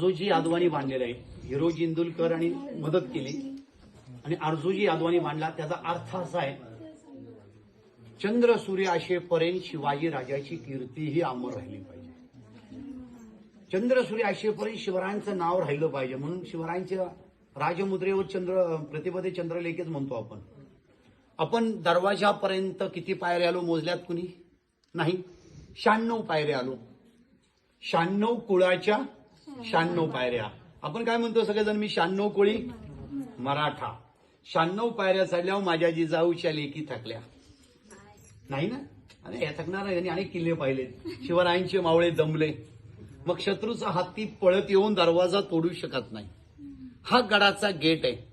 प्रतापगड आदवानी यादवानी बांधलेला आहे. हिरोजी इंदुलकर आणि मदत केली. आणि आरजोजी यादवानी बांधला. त्याचा अर्थ असा आहे चंद्र सूर्य आशेपर्यंत शिवाजी राजाची कीर्ती ही अमर राहिली पाहिजे. चंद्र सूर्य आशेपर्यंत शिवरायांचं नाव राहिलं पाहिजे म्हणून शिवरायांच्या राजमुद्रेवर चंद्र प्रतिपदे चंद्रलेखेच म्हणतो आपण. आपण दरवाजापर्यंत किती पायऱ्या आलो मोजल्यात कुणी? नाही. शहाण्णव पायऱ्या आलो. शहाण्णव कुळाच्या शहाण्णव पायऱ्या. आपण काय म्हणतो सगळेजण? मी शहाण्णव कोळी मराठा. शहाण्णव पायऱ्या चढल्यावर माझ्या जिजाऊच्या लेखी थकल्या. नाही ना? अरे हे थकणार यांनी अनेक किल्ले पाहिले. शिवरायांचे मावळे दमले. मग शत्रूचा हत्ती पळत येऊन दरवाजा तोडू शकत नाही. हा गडाचा गेट आहे.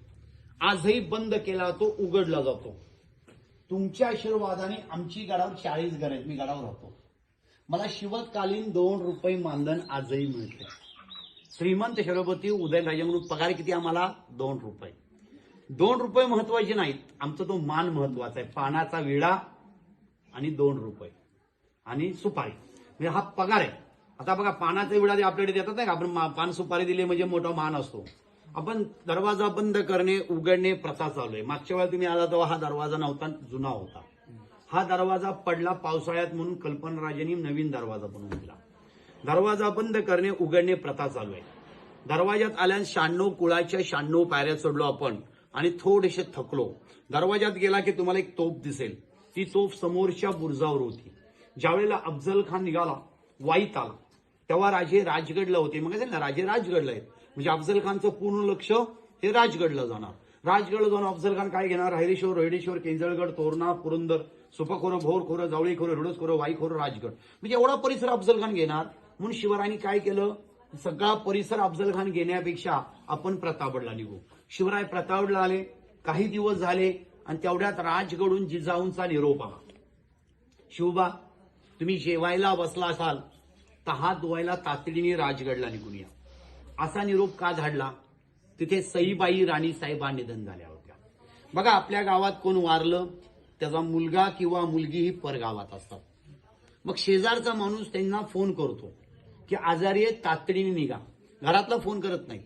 आजही बंद केला तो उघडला जातो. तुमच्या आशीर्वादाने आमची गडावर चाळीस घर आहेत. मी गडावर राहतो. मला शिवकालीन दोन रुपये मानधन आजही मिळते. श्रीमंत छत्रपती उदयनराजांकडून पगार किती आम्हाला? दोन रुपये. दोन रुपये महत्त्वाचे नाहीत. आमचा तो मान महत्त्वाचा आहे. पानाचा विडा आणि दोन रुपये. आणि सुपारी. म्हणजे हा पगार आहे. आता बघा पानाचा विडा जे आपल्याकडे देतात नाही का आपण मा- पान सुपारी दिली म्हणजे मोठा मान असतो. आपण दरवाजा बंद करणे उघडणे प्रथा चालू आहे. मागच्या वेळा तुम्ही आला तेव्हा हा दरवाजा नव्हता जुना होता. हा दरवाजा पडला पावसाळ्यात म्हणून कल्पनराजेंनी नवीन दरवाजा बनवून दिला. दरवाजा बंद करणे उघडणे प्रथा चालू आहे. दरवाजात आल्यास शहाण्णव कुळाच्या शहाण्णव पायऱ्या चढलो आपण आणि थोडेसे थकलो. दरवाजात गेला की तुम्हाला एक तोफ दिसेल. ती तोफ समोरच्या बुरजावर होती. ज्यावेळेला अफजल खान निघाला वाईत आला. तेव्हा राजे राजगडला होते. मग ना राजे राजगडला आहेत. म्हणजे अफजल खानचं पूर्ण लक्ष हे राजगडला जाणार. राजगडला जाऊन अफजल खान काय घेणार? हैरेश्वर रोहिडेश्वर केंजळगड तोरणा पुरंदर सुपखोरं भोरखोरं जावळीखोरं रुडसखोरं वाईखोरं राजगड. म्हणजे एवढा परिसर अफजल खान घेणार. म्हणून शिवरायांनी काय केलं? सगळा परिसर अफजल खान घेण्यापेक्षा आपण प्रतापगडला निघू. शिवराय प्रतापगडला आले काही दिवस झाले आणि तेवढ्यात राजगडून जिजाऊंचा निरोप आला. शिवबा तुम्ही जेवायला बसला असाल तर हात धुवायला तातडीने राजगडला निघून या. असा निरोप का झाडला? तिथे सईबाई राणी साहेबा निधन झाल्या होत्या. बघा आपल्या गावात कोण वारलं? त्याचा मुलगा किंवा मुलगी ही परगावात असतात. मग शेजारचा माणूस त्यांना फोन करतो. की आजारी आहे तातडीने निघा. घरातला फोन करत नाही.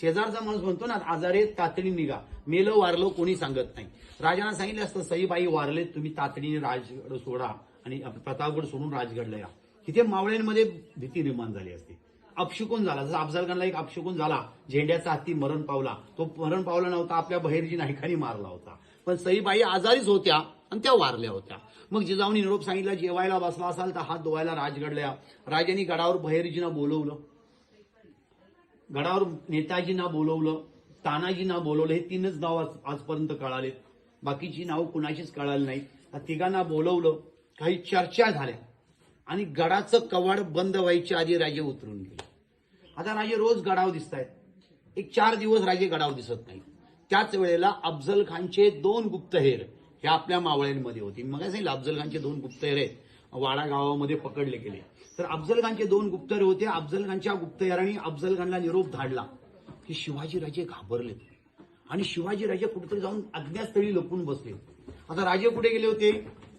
शेजारचा माणूस म्हणतो ना आजारी आहे तातडीने निघा. मेलं वारलो कोणी सांगत नाही. राजांना सांगितलं असतं सईबाई वारले तुम्ही तातडीने राजगड सोडा आणि प्रतापगड सोडून राजगडला या. तिथे मावळ्यांमध्ये भीती निर्माण झाली असते. अपशुकून झाला. जसं अफजलखानला एक अपशुकून झाला. झेंड्याचा हत्ती मरण पावला. तो मरण पावला नव्हता आपल्या बहिरजी नायकांनी मारला होता. पण सईबाई आजारीच होत्या आणि त्या वारल्या होत्या. मग जिजाऊनी निरोप सांगितला जेवायला बसला असाल तर हात धुवायला राजगडल्या राजांनी गडावर बहिरजींना बोलवलं. गडावर नेताजींना बोलवलं तानाजींना बोलवलं हे तीनच नाव आज- आजपर्यंत कळाले बाकीची नाव कुणाचीच कळाली नाहीत. तिघांना बोलवलं काही चर्चा झाल्या. आणि गडाचं कवाड बंद व्हायच्या आधी राजे उतरून गेले. आता राजे रोज गडाव दिसत आहेत एक चार दिवस राजे गडाव दिसत नाही त्याच वेळेला अफजल खानचे दोन गुप्तहेर हे आपल्या मावळ्यांमध्ये होती. मग सांगितलं अफजल खानचे दोन गुप्तहेर आहेत. वाडा गावामध्ये पकडले गेले. तर अफजल खानचे दोन गुप्तहेर होते. अफजल खानच्या गुप्तहेरांनी अफजल खानला निरोप धाडला. की शिवाजी राजे घाबरले आणि शिवाजीराजे कुठेतरी जाऊन अज्ञातस्थळी लपून बसले आता राजे कुठे गेले होते?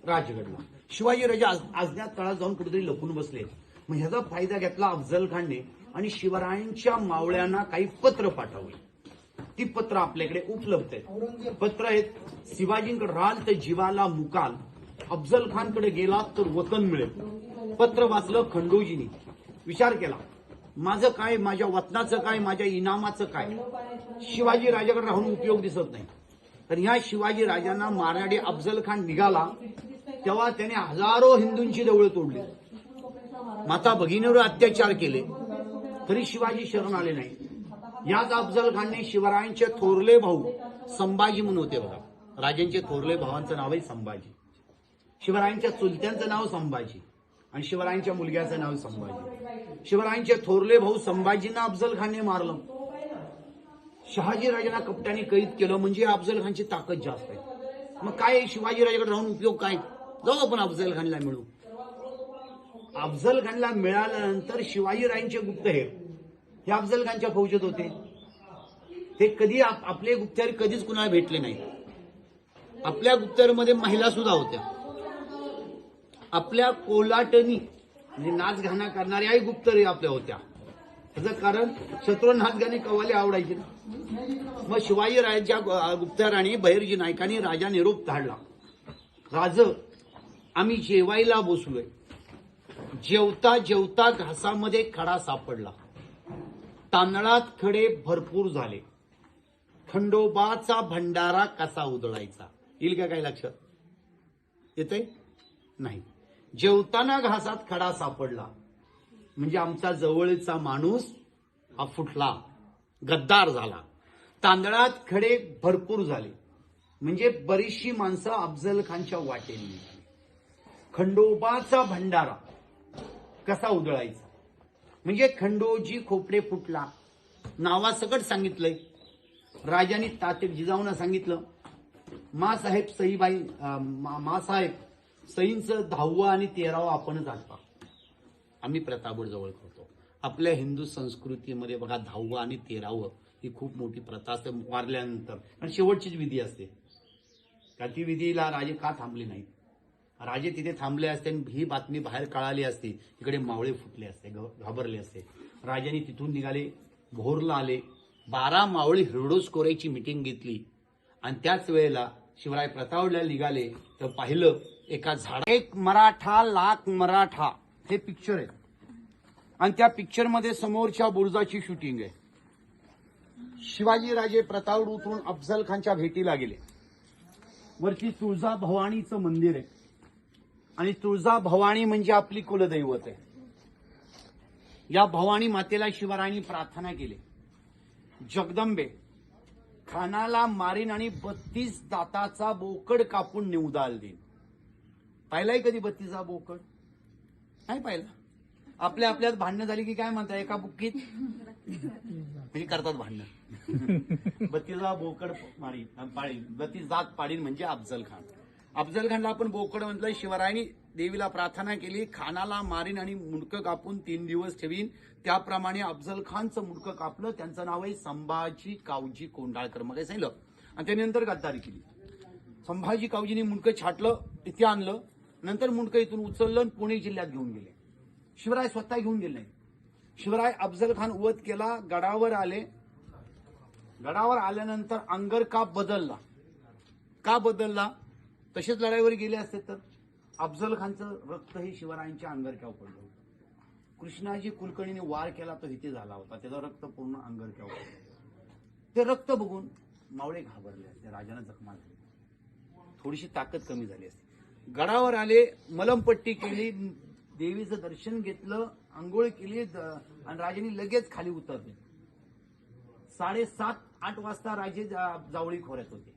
राजगडला. शिवाजीराजे आज- अज्ञात तळात जाऊन कुठेतरी लपून बसले मग ह्याचा फायदा घेतला अफजल खानने आणि शिवरायांच्या मावळ्यांना काही पत्र पाठवली. ती पत्र आपल्याकडे उपलब्ध आहेत. पत्र आहेत शिवाजींकडे राहाल तर जीवाला मुकाल. अफजल खानकडे गेला तर वतन मिळेल. पत्र वाचलं खंडोजीनी. विचार केला माझं काय माझ्या वतनाचं काय माझ्या इनामाचं काय? शिवाजी राजाकडे राहून उपयोग दिसत नाही. तर ह्या शिवाजी राजांना मारणारे अफजल खान निघाला तेव्हा त्याने हजारो हिंदूंची देवळं तोडली. माता भगिनीवर अत्याचार केले. तरी शिवाजी शरण आले नाही याच अफजल खानने शिवरायांचे थोरले भाऊ संभाजी म्हणून होते बघा. राजांचे थोरले भावांचं नाव आहे संभाजी. शिवरायांच्या चुलत्यांचं नाव संभाजी आणि शिवरायांच्या मुलग्याचं नाव संभाजी. शिवरायांचे थोरले भाऊ संभाजींना अफजल खानने मारलं. शहाजी राजांना कपट्याने कैद केलं म्हणजे अफजल खानची ताकद जास्त आहे. मग काय शिवाजी राजाकडे राहून उपयोग काय? जाऊ आपण अफजल खानला मिळू. अफजल खानला मिळाल्यानंतर शिवाजीरायांचे गुप्तहेर हे अफजल खानच्या फौजेत होते. ते कधी आप- आपले गुप्तहेर कधीच कुणाला भेटले नाही. आपल्या गुप्तहेरमध्ये महिला सुद्धा होत्या. आपल्या कोलाटनी म्हणजे नाच गाणं करणाऱ्याही गुप्तरी आपल्या होत्या. त्याचं कारण शत्रू नाच गाणी कवाले आवडायचे ना. मग शिवाजी राजाच्या गुप्तहेराने बहिरजी नायकाने नायकांनी राजा निरोप धाडला. राज आम्ही जेवायला बसलोय. जेवता जेवता घासामध्ये खडा सापडला. तांदळात खडे भरपूर झाले. खंडोबाचा भंडारा कसा उधळायचा? येईल का काही लक्षात? येतंय? नाही. जेवताना घासात खडा सापडला. म्हणजे आमचा जवळचा माणूस हा फुटला. गद्दार झाला. तांदळात खडे भरपूर झाले. म्हणजे बरीचशी माणसं अफजल खानच्या वाटेने खंडोबाचा भंडारा कसा उधळायचा? म्हणजे खंडोजी खोपडे फुटला. नावासकट सांगितलंय. राजाने ताते जिजाऊना सांगितलं. मासाहेब सईबाई मा- मासाहेब सईंचं दहावं आणि तेरावं आपणच आठवा आम्ही प्रतापगड जवळ करतो. आपल्या हिंदू संस्कृतीमध्ये बघा दहावं आणि तेरावं ही खूप मोठी प्रथा असते वारल्यानंतर. आणि शेवटचीच विधी असते. का ती विधीला राजे का थांबले नाहीत? राजे तिथे थांबले असते आणि ही बातमी बाहेर कळाली असती. इकडे मावळे फुटले असते घ- घाबरले असते. राजाने तिथून निघाले भोरला आले. बारा मावळी हिरडोस्कोरेची मिटिंग घेतली. आणि त्याच वेळेला शिवराय प्रतावडला निघाले. तर पाहिलं एका झाडा एक मराठा लाख मराठा. हे पिक्चर आहे. आणि त्या पिक्चरमध्ये समोरच्या बुरुजाची शूटिंग आहे. शिवाजी राजे प्रताप उतरून अफजल खानच्या भेटीला गेले. वरती तुळजा भवानीचं मंदिर आहे. आणि तुळजा भवानी म्हणजे आपली कुलदैवत आहे. या भवानी मातेला शिवरायांनी प्रार्थना केली. जगदंबे खानाला मारीन आणि बत्तीस दाताचा बोकड कापून निवदाल देईन. पाहिलाय कधी बत्तीसा बोकड? नाही पाहिला. आपल्या आपल्यात भांडणं झाली की काय म्हणता एका बुक्कीत? म्हणजे करतात भांडणं. बत्तीसा बोकड मारीन पाळीन. बत्तीस दात पाडीन म्हणजे अफजल खान. अफजल खानला आपण बोकड म्हटलं शिवरायांनी देवीला प्रार्थना केली खानाला मारीन आणि मुंडकं कापून तीन दिवस ठेवीन. त्याप्रमाणे अफजल खानचं मुंडकं कापलं त्यांचं नाव आहे संभाजी कावजी कोंडाळकर मग सांगितलं. आणि त्यानंतर गद्दारी केली. संभाजी कावजीने मुंडकं छाटलं इथे आणलं. नंतर मुंडकं इथून उचललं आणि पुणे जिल्ह्यात घेऊन गेले. शिवराय स्वतः घेऊन गेले नाही. शिवराय अफजल खान वध केला गडावर आले. गडावर आल्यानंतर अंगर का बदलला? का बदलला? तसेच लढाईवर गेले असते तर अफजल खानचं रक्त हे शिवरायांच्या अंगरक्यावर पडलं होतं. कृष्णाजी कुलकर्णीने वार केला तो इथे झाला होता. त्याचं रक्त पूर्ण अंगरक्यावर पडलं ते रक्त बघून मावळे घाबरले असते. राजानं जखमा झाली. थोडीशी ताकद कमी झाली असते. गडावर आले मलमपट्टी केली देवीचं दर्शन घेतलं आंघोळ केली द- आणि राजांनी लगेच खाली उतरले. साडेसात आठ वाजता राजे जा- जावळी खोऱ्यात होते.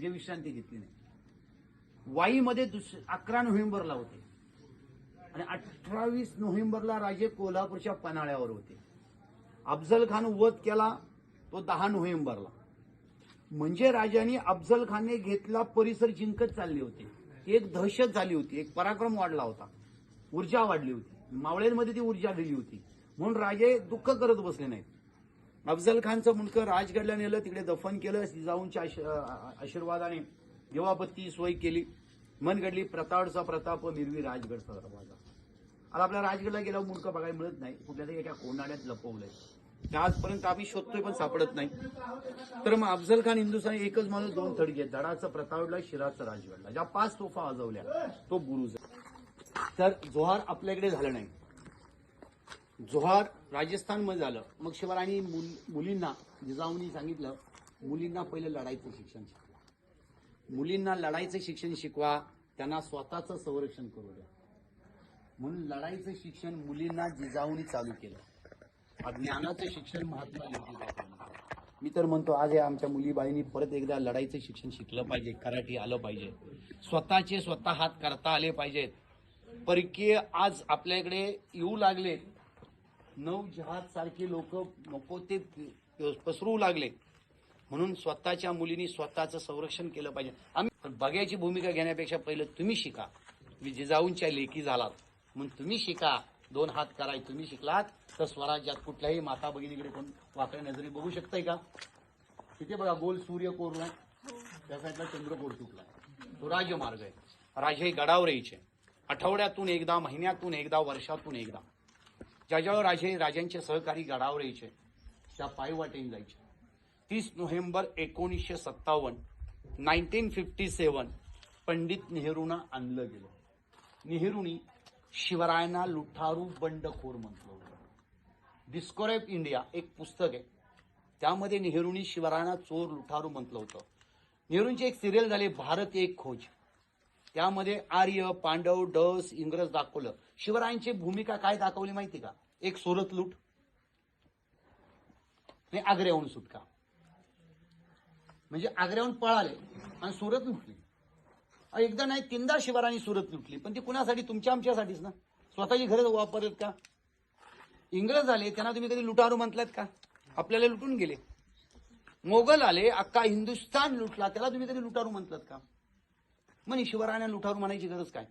जे विश्रांती घेतली नाही. वाईमध्ये दुस अकरा नोव्हेंबरला होते. आणि अठ्ठावीस नोव्हेंबरला राजे कोल्हापूरच्या पन्हाळ्यावर होते. अफजल खान वध केला तो दहा नोव्हेंबरला. म्हणजे राजांनी अफजल खानने घेतला परिसर जिंकत चालले होते. एक दहशत झाली होती एक पराक्रम वाढला होता. ऊर्जा वाढली होती. मावळ्यांमध्ये ती ऊर्जा दिली होती. म्हणून राजे दुःख करत बसले नाहीत. अफजल खानचं मुलकं राजगडला नेलं तिकडे दफन केलं जिजाऊंच्या आश- आशीर्वादाने. देवाबत्ती सोय केली मन घडली प्रतापचा प्रताप मिरवी राजगडचा दरवाजा आता आपल्या राजगडला गेल्यावर मुलगा बघायला मिळत नाही. कुठल्या तरी एका कोंडाण्यात लपवलंय. आजपर्यंत आम्ही शोधतोय पण सापडत नाही. तर मग अफजल खान हिंदुस्थान एकच माणूस दोन थडके धडाचं प्रतापला शिराचा राजगडला. ज्या पाच तोफा वाजवल्या तो बुरुज तर जोहार आपल्याकडे झालं नाही. जोहार राजस्थानमध्ये झालं. मग शिवरायांनी मुल- मुलींना जिजाऊनी सांगितलं मुलींना पहिलं लढायचं शिक्षण मुलींना लढाईचं शिक्षण शिकवा त्यांना स्वतःचं संरक्षण करू द्या. म्हणून लढाईचं शिक्षण मुलींना जिजाऊनी चालू केलं. ज्ञानाचं शिक्षण महात्मा ज्योतिबा मी तर म्हणतो आज या आमच्या मुलीबाईंनी परत एकदा लढाईचं शिक्षण शिकलं पाहिजे कराटे आलं पाहिजे. स्वतःचे स्वतः हात करता आले पाहिजेत. परकीय आज आपल्याकडे येऊ लागले. नऊ जहाज सारखे लोक नको ते पसरू लागले. म्हणून स्वतःच्या मुलींनी स्वतःचं संरक्षण केलं पाहिजे. आम्ही पण बघ्याची भूमिका घेण्यापेक्षा पहिलं तुम्ही शिका. मी जिजाऊंच्या लेखी झालात. म्हणून तुम्ही शिका. दोन हात कराय तुम्ही शिकलात. तर स्वराज्यात कुठल्याही माता भगिनीकडे कोण वाकड्या नजरी बघू शकताय का? तिथे बघा गोल सूर्य कोरलाय त्या साईडला चंद्र कोर सुटलाय तो राजमार्ग आहे. राजे हे गडावर यायचे आठवड्यातून एकदा महिन्यातून एकदा वर्षातून एकदा. ज्या ज्या राजे राजांचे सहकारी गडावर यायचे त्या पायवाटेने जायचे. तीस नोव्हेंबर एकोणीसशे सत्तावन्न नाईन्टीन फिफ्टी सेवन पंडित नेहरूंना आणलं गेलं. नेहरूनी शिवरायांना लुठारू बंडखोर म्हटलं होतं. डिस्कोरेप इंडिया एक पुस्तक आहे. त्यामध्ये नेहरूंनी शिवरायांना चोर लुठारू म्हटलं होतं. नेहरूंची एक सिरियल झाली भारत एक खोज. त्यामध्ये आर्य पांडव डस इंग्रज दाखवलं. शिवरायांची भूमिका काय दाखवली माहिती का? एक सोरत लूट आणि आग्र्याहून सुटका. म्हणजे आग्र्याहून पळाले आणि सुरत लुटली. एकदा नाही तीनदा शिवरायांनी सुरत लुटली. पण ती कुणासाठी? तुमच्या आमच्यासाठीच ना. स्वतःची घरं वापरत का? इंग्रज आले त्यांना तुम्ही कधी लुटारू म्हटलात का? आपल्याला लुटून गेले. मोगल आले अख्खा हिंदुस्थान लुटला. त्याला तुम्ही कधी लुटारू म्हटलात का? मग शिवरायांना लुटारू म्हणायची गरज काय?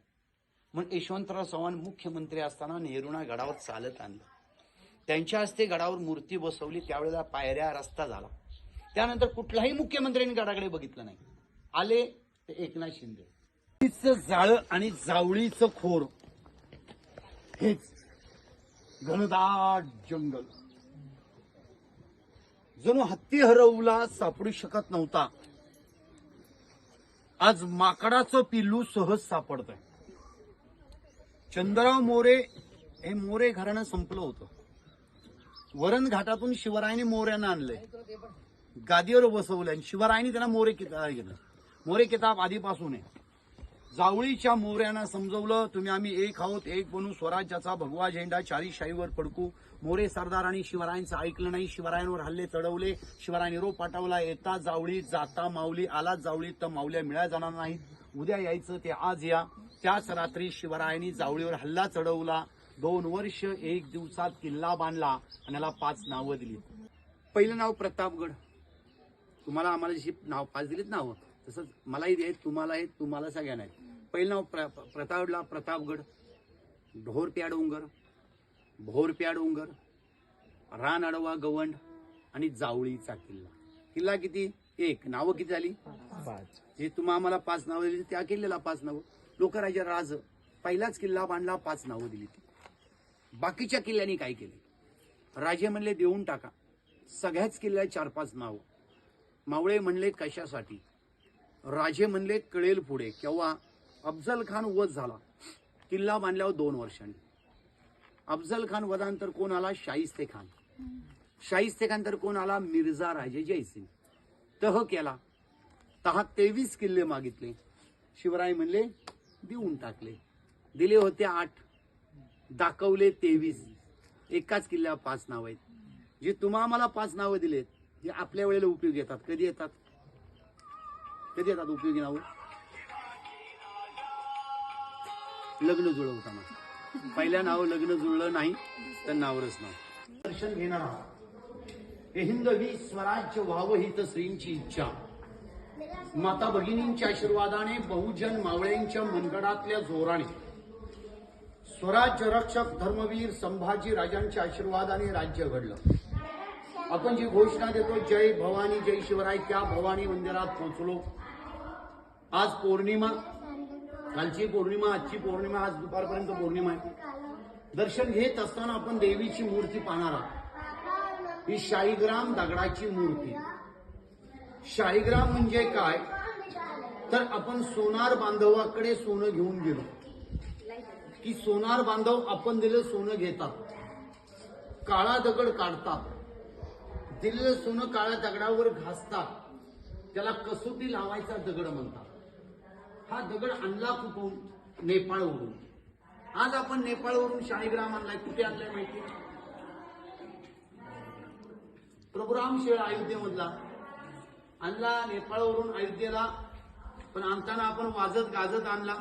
मग यशवंतराव चव्हाण मुख्यमंत्री असताना नेहरूंना गडावर चालत आणलं. त्यांच्या हस्ते गडावर मूर्ती बसवली. त्यावेळेला पायऱ्या रस्ता झाला. त्यानंतर कुठलाही मुख्यमंत्र्यांनी गडाकडे बघितलं नाही. आले ते एकनाथ शिंदे. जाळ जाळं आणि जावळीचं खोर हेच घनदाट जंगल. जणू हत्ती हरवला सापडू शकत नव्हता. आज माकडाचं पिल्लू सहज सापडतंय. चंद्रराव मोरे हे मोरे घराणं संपलं होतं. वरण घाटातून शिवरायाने मोऱ्यांना आणलंय. गादीवर बसवलं आणि शिवरायांनी त्यांना मोरे किताब केलं. मोरे किताब आधीपासून आहे. जावळीच्या मोऱ्यांना समजवलं तुम्ही आम्ही एक आहोत एक बनू स्वराज्याचा भगवा झेंडा चारी शाहीवर फडकू. मोरे सरदार आणि शिवरायांचं ऐकलं नाही शिवरायांवर हल्ले चढवले. शिवरायांनी रोप पाठवला येता जावळी जाता माऊली आला जावळी तर माऊल्या मिळाल्या जाणार नाहीत. उद्या यायचं ते आज या. त्याच रात्री शिवरायांनी जावळीवर हल्ला चढवला. दोन वर्ष एक दिवसात किल्ला बांधला आणि याला पाच नावं दिली. पहिलं नाव प्रतापगड. तुम्हाला आम्हाला जशी नाव पाच दिलीत नावं तसंच मलाही आहेत तुम्हाला आहेत तुम्हाला सगळ्यांना आहेत पहिलं नाव प्र प्रतापला प्रतापगड ढोरप्या डोंगर भोरप्या डोंगर रान अडवा गवंड आणि जावळीचा किल्ला. किल्ला किती? एक. नावं किती झाली? पाच. जे तुम्हा आम्हाला पाच नावं दिली त्या किल्ल्याला पाच नावं. लोकराजा राज पहिलाच किल्ला बांधला पाच नावं दिली ती. बाकीच्या किल्ल्यांनी काय केले? राजे म्हणले देऊन टाका. सगळ्याच किल्ल्या चार पाच नावं. मावळे म्हणले कशासाठी? राजे म्हणले कळेल पुढे. केव्हा? अफजल खान वध झाला. किल्ला बांधल्यावर दोन वर्षांनी. अफजल खान वधानंतर कोण आला? शाहिस्ते खान शाहिस्ते खान तर कोण आला? मिर्झा राजे जयसिंग. तह केला. तहा तेवीस किल्ले मागितले. शिवराय म्हणले देऊन टाकले. दिले होते आठ. दाखवले तेवीस. एकाच किल्ल्यावर पाच नाव आहेत. जे तुम्हा आम्हाला पाच नावं दिलेत हे आपल्या वेळेला उपयोग येतात. कधी येतात? कधी येतात उपयोगी नाव? लग्न जुळवताना पहिल्या नाव लग्न जुळलं नाही तर नावरच नाव दर्शन घेणार हे हिंदवी स्वराज्य व्हावं ही तर श्रींची इच्छा. माता भगिनींच्या आशीर्वादाने बहुजन मावळ्यांच्या मनगडातल्या जोराने. स्वराज्य रक्षक धर्मवीर संभाजी राजांच्या आशीर्वादाने राज्य घडलं. आपण जी घोषणा देतो जय भवानी जय शिवराय त्या भवानी मंदिरात पोहोचलो. आज पौर्णिमा. कालची पौर्णिमा आजची पौर्णिमा आज दुपारपर्यंत पौर्णिमा आहे. दर्शन घेत असताना आपण देवीची मूर्ती पाहणार आहोत. ही शाळीग्राम दगडाची मूर्ती. शाळीग्राम म्हणजे काय? तर आपण सोनार बांधवाकडे सोनं घेऊन गेलो. की सोनार बांधव आपण दिलं सोनं घेतात. काळा दगड काढतात. दिलेलं सोनं काळ्या दगडावर घासतात. त्याला कसोटी लावायचा दगड म्हणतात. हा दगड आणला कुठून? नेपाळवरून. आज आपण नेपाळवरून शाळीग्राम आणलाय. कुठे आणलाय माहिती? प्रभुराम शेळ अयोध्येमधला. आणला नेपाळवरून अयोध्येला. पण आणताना आपण वाजत गाजत आणला.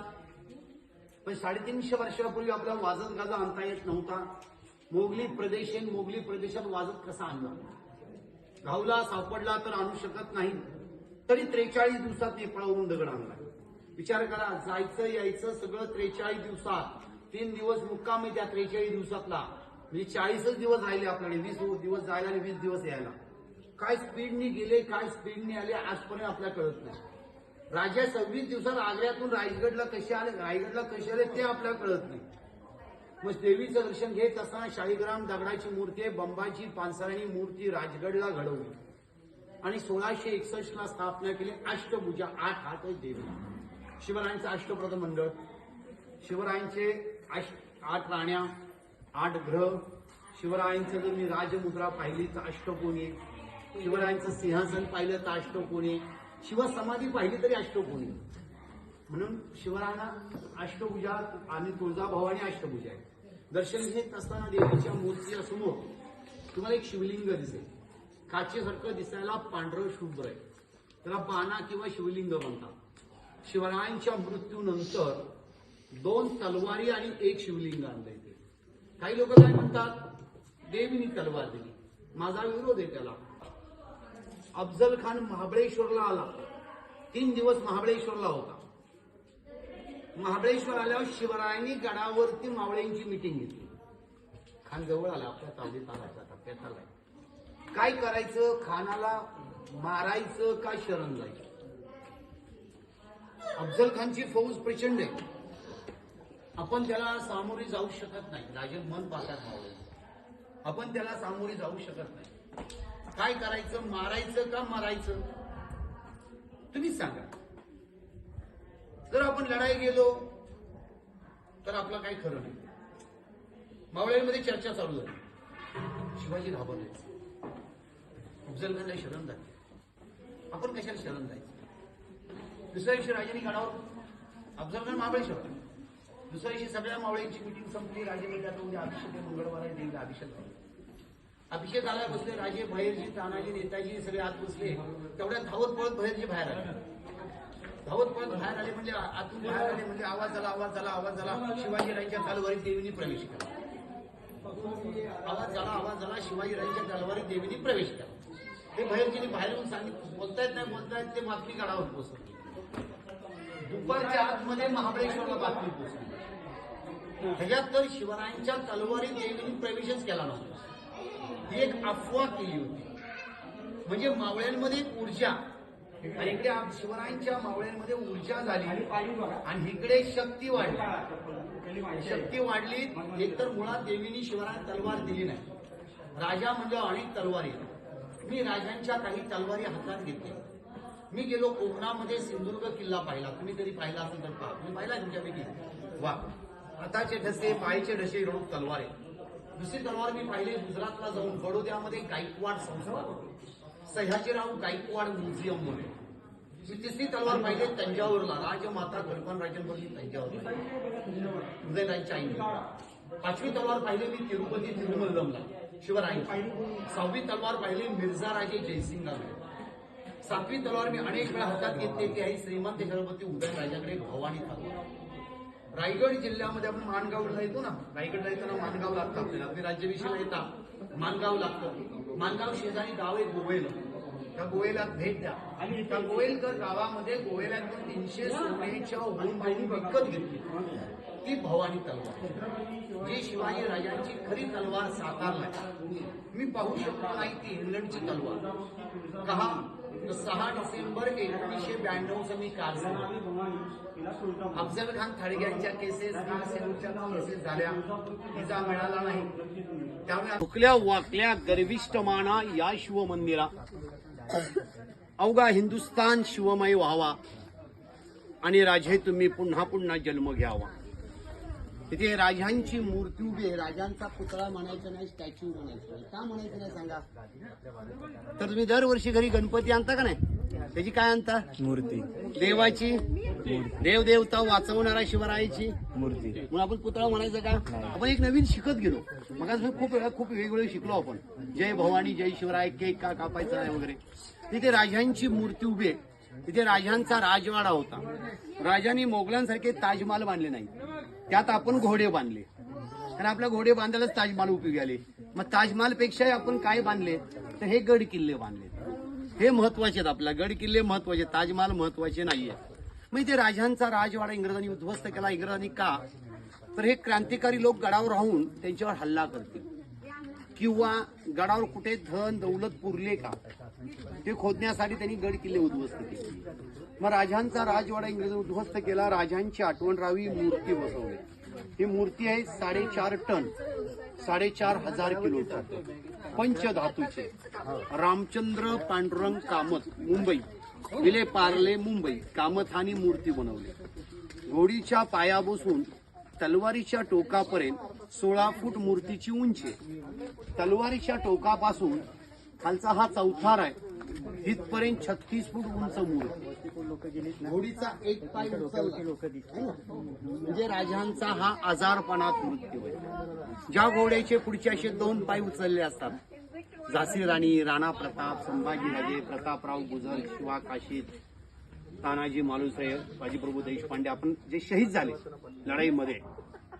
पण साडेतीनशे वर्षापूर्वी आपला वाजत गाजत आणता येत नव्हता. मोगली प्रदेश मोगली प्रदेशात वाजत कसा आणला? घावला सापडला तर आणू शकत नाही. तरी त्रेचाळीस दिवसात नेपाळवरून दगड आणला विचार करा जायचं यायचं सगळं त्रेचाळीस दिवसात. तीन दिवस मुक्काम आहे त्या त्रेचाळीस दिवसातला. म्हणजे चाळीसच दिवस राहिले आपल्याकडे वीस दिवस जायला आणि वीस दिवस यायला. काय स्पीडने गेले काय स्पीडने आले आजपर्यंत आपल्याला कळत नाही. राजा सव्वीस दिवसात आग्र्यातून रायगडला कसे आले रायगडला कसे आले ते आपल्याला कळत नाही. मग देवीचं दर्शन घेत असताना शाळीग्राम दगडाची मूर्ती आहे बंबाची पानसराणी मूर्ती राजगडला घडवली. आणि सोळाशे एकसष्ट ला स्थापना केली. अष्टभुजा आठ हात आहे देवी. शिवरायांचं अष्टप्रद मंडळ. शिवरायांचे आठ राण्या आठ ग्रह. शिवरायांचं जर मी राजमुद्रा पाहिली तर अष्टकोणी. शिवरायांचं सिंहासन पाहिलं तर अष्टकोणी. शिवसमाधी पाहिली तरी अष्टकोणी. म्हणून शिवरायांना अष्टभुजा आणि तुळजाभवानी अष्टभुजा आहे दर्शन घेत असताना देवीच्या मूर्तीच्या समोर तुम्हाला एक शिवलिंग दिसेल. काचेसारखं दिसायला पांढरं शुभ्र आहे. त्याला बाणा किंवा शिवलिंग म्हणतात. शिवरायांच्या मृत्यूनंतर दोन तलवारी आणि एक शिवलिंग आणलं इथे काही लोक काय म्हणतात? देवीनी तलवार दिली. माझा विरोध आहे त्याला. अफजल खान महाबळेश्वरला आला. तीन दिवस महाबळेश्वरला होता. महाबळेश्वर आल्यावर शिवरायांनी गडावरती मावळ्यांची मिटिंग घेतली. खान जवळ आला आपल्या ताब्यात आला टप्प्यात आलाय काय करायचं? खानाला मारायचं का शरण जायचं? अफजल खानची फौज प्रचंड आहे. आपण त्याला सामोरे जाऊ शकत नाही. राजे मन पाहतात मावळे. आपण त्याला सामोरे जाऊ शकत नाही. काय करायचं? मारायचं का मारायचं? तुम्हीच सांगा. जर आपण लढाई गेलो तर आपलं काही खरं नाही. मावळ्यांमध्ये चर्चा चालू झाली. शिवाजी घाबरले. अफजल खानला शरण जाते आपण कशाला शरण जायचं दुसऱ्या दिवशी राजाने गडावर अफजल खान महाबळेश्वर दुसऱ्या दिवशी सगळ्या मावळ्यांची मिटिंग संपली. राजे म्हणजे उद्या अभिषेक मंगळवार आहे देवीला अभिषेक झाला अभिषेक आला बसले. राजे भैरजी तानाजी नेताजी सगळे आत बसले. तेवढ्यात धावत पळत भैरजी बाहेर आले. धावत पळत बाहेर आले म्हणजे आतून बाहेर आले म्हणजे आवाज झाला आवाज झाला आवाज झाला. शिवाजीराजांच्या तलवारी देवीने प्रवेश केला. आवाज झाला आवाज झाला शिवाजीराईच्या तलवारी देवीने प्रवेश केला. ते भैरजीने बाहेर येऊन सांगितलं बोलतायत नाही बोलतायत ते बातमी काढावर पोहोचली दुपारच्या आतमध्ये महाबळेश्वरला बातमी पोहोचली ह्याच्यात तर शिवरायांच्या तलवारी देवीने प्रवेशच केला नव्हता. ही एक अफवा केली होती. म्हणजे मावळ्यांमध्ये एक ऊर्जा आणि इकडे आप- शिवरायांच्या मावळ्यांमध्ये ऊर्जा झाली आणि इकडे शक्ती वाढली. शक्ती वाढली. एकतर मुळात देवीनी शिवरायांना तलवार दिली नाही. राजा म्हणजे अनेक तलवारी. मी राजांच्या काही तलवारी हातात घेतल्या. मी गेलो कोकणामध्ये सिंधुदुर्ग किल्ला पाहिला. तुम्ही कधी पाहिला असेल तर पहा. तुम्ही पाहिला तुमच्यापैकी? वा. हाताचे ठसे पायचे ठसे रोड तलवार आहे. दुसरी तलवार मी पाहिली. गुजरातला जाऊन बडोद्यामध्ये गायकवाड संस्था. सह्याजीराव गायकवाड म्युझियममध्ये. मी तिसरी तलवार पाहिजे तंजावरला. राजमाता कल्पनराजांवरती तंजावर उदयराजच्या आईने पाचवी तलवार पाहिली मी तिरुपती तिरुमल्लमला शिवराय सहावी तलवार पाहिली मिर्झा राजे जयसिंगला सातवी तलवार मी अनेक वेळा हातात घेतली ती आहे श्रीमंत छत्रपती उदयनराजाकडे भवानी तलवार रायगड जिल्ह्यामध्ये आपण माणगावला येतो ना? रायगडला येताना माणगाव लागतं आपल्याला. आपली राज्याविषयी येता माणगाव लागतं. माणगाव शेजारी गाव आहे गोवेल. त्या गोवेला भेट द्या. आणि त्या गोवेलकर गावामध्ये गोवेल्यातून तीनशे सोन्याच्या होऊन विकत घेतली. ती भवानी तलवार. जी शिवाजी राजांची खरी तलवार साकारला मी पाहू शकतो नाही ती इंग्लंडची तलवार. कहा? सहा डिसेंबर एकोणीसशे ब्याण्णवचं मी कार अफजल खान थडग्यांच्या केसेस केसेस झाल्या. तिचा मिळाला नाही. त्यामुळे हुकल्या वाकल्या गर्विष्ठ माना या शिवमंदिरा. अवघा हिंदुस्तान शिवमय व्हावा आणि राजे तुम्ही पुन्हा पुन्हा जन्म घ्यावा. तिथे राजांची मूर्ती उभी आहे. राजांचा पुतळा म्हणायचा नाही स्टॅच्यू म्हणायचं नाही. का म्हणायचं नाही सांगा? तर तुम्ही दरवर्षी घरी गणपती आणता का नाही? त्याची काय आणता? मूर्ती. देवाची? देव देवता वाचवणारा शिवरायाची? मूर्ती. मग आपण पुतळा म्हणायचं का? आपण एक नवीन शिकत गेलो. मग खूप वेळा खूप वेगवेगळे शिकलो आपण. जय भवानी जय शिवराय केक का कापायचा आहे वगैरे. तिथे राजांची मूर्ती उभी आहे. तिथे राजांचा राजवाडा होता. राजांनी मोगलांसारखे ताजमहाल बांधले नाही. त्यात आपण घोडे बांधले. कारण आपल्या घोडे बांधायलाच ताजमहाल उपयोगी आले. मग ताजमहाल पेक्षा आपण काय बांधले? तर हे गड किल्ले बांधले. हे महत्त्वाचे आहेत आपल्या. गड किल्ले महत्त्वाचे ताजमहाल महत्त्वाचे नाहीये. मग इथे राजांचा राजवाडा इंग्रजांनी उद्ध्वस्त केला. इंग्रजांनी का? तर हे क्रांतिकारी लोक गडावर राहून त्यांच्यावर हल्ला करतील. किंवा गडावर कुठे धन दौलत पुरले का? ते खोदण्यासाठी त्यांनी गड किल्ले उद्ध्वस्त केले. मग राजांचा राजवाडा इंग्रज उद्ध्वस्त केला. राजांची आठवण राहावी मूर्ती बसवली. ही मूर्ती आहे साडेचार टन साडेचार हजार किलोचा पंचधातूचे. रामचंद्र पांडुरंग कामत मुंबई. विले पार्ले मुंबई. कामथानी मूर्ती बनवली. घोडीच्या पाया बसून तलवारीच्या टोकापर्यंत सोळा फूट मूर्तीची उंची. तलवारीच्या टोकापासून खालचा हा चौथार आहे. तिथपर्यंत छत्तीस फूट उंच मूर्ती घोडीचा एक पाय उचलला. म्हणजे राजांचा हा आजारपणात मृत्यू आहे. ज्या घोड्याचे पुढचे असे दोन पाय उचलले असतात झाशी राणी राणा प्रताप संभाजीराजे प्रतापराव गुजर शिवा काशीद तानाजी मालुसरे बाजीप्रभू देशपांडे आपण जे शहीद झाले लढाईमध्ये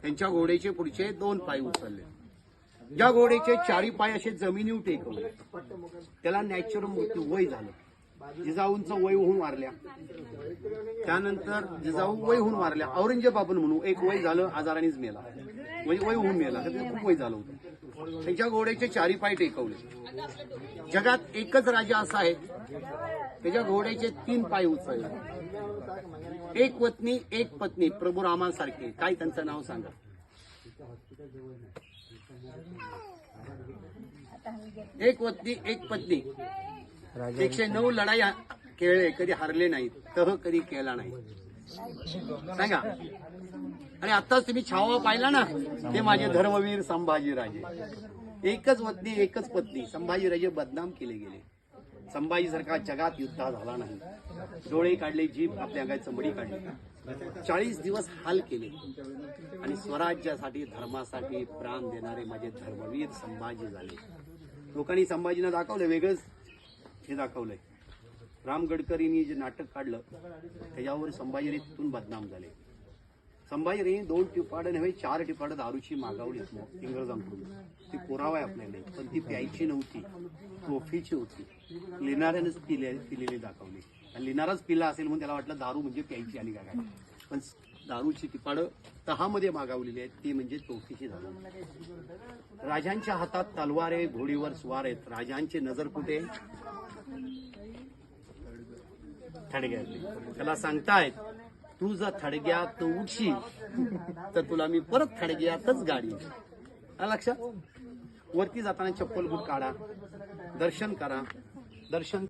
त्यांच्या घोड्याचे पुढचे दोन पाय उचलले. ज्या घोड्याचे चारी पाय असे जमिनीवर टेकवले. त्याला नॅचरल मृत्यू वय झालं. जिजाऊंचं वय होऊन वारल्या. त्यानंतर जिजाऊ वय होऊन वारल्या. औरंगजेब आपण म्हणू एक वय झालं आजारानेच मेला. म्हणजे वय होऊन मेला. तर खूप वय झालं होतं. त्यांच्या घोड्याचे चारी पाय टेकवले. जगात एकच राजा असा आहे त्याच्या घोड्याचे तीन पाय उचलले. एक पत्नी एक पत्नी प्रभू रामासारखे. काय त्यांचं नाव सांगा? एक पत्नी एक पत्नी. एकशे नऊ लढाई खेळले कधी हारले नाहीत तह कधी केला नाही. सांगा. आणि आताच तुम्ही छावा पाहिला ना ते माझे धर्मवीर संभाजीराजे. एकच पत्नी एकच पत्नी. संभाजीराजे बदनाम केले गेले. संभाजीसारखा जगात युद्ध झाला नाही. डोळे काढले जीभ आपल्या अंगात चमडी काढली. चाळीस दिवस हाल केले. आणि स्वराज्यासाठी धर्मासाठी प्राण देणारे माझे धर्मवीर संभाजी झाले. लोकांनी संभाजीनं दाखवलं वेगळंच हे दाखवलंय. राम गडकरींनी जे नाटक काढलं त्याच्यावर संभाजी तिथून बदनाम झाले. संभाजीने दोन टिपाडं नव्हे चार टिपाडं दारूची मागावली इंग्रजांकडून. ती पुरावा आहे आपल्याकडे. पण ती प्यायची नव्हती. ट्रॉफीची होती. लिनाऱ्यानेच पिले पिलेली दाखवली. आणि लिनाराच पिला असेल म्हणून त्याला वाटलं दारू म्हणजे प्यायची आणि काय पण दारूची टिपाडं तहामध्ये मागावलेली आहेत ती म्हणजे ट्रॉफीची झाली. राजांच्या हातात तलवार आहे घोडीवर स्वार आहेत. राजांची नजर कुठे? थडग्यातली त्याला सांगतायत तू जर थडग्यात उठशील. तर तुला मी परत थडग्यातच गाडी लक्षात? वरती जाताना चप्पल बूट काढा. दर्शन करा. दर्शन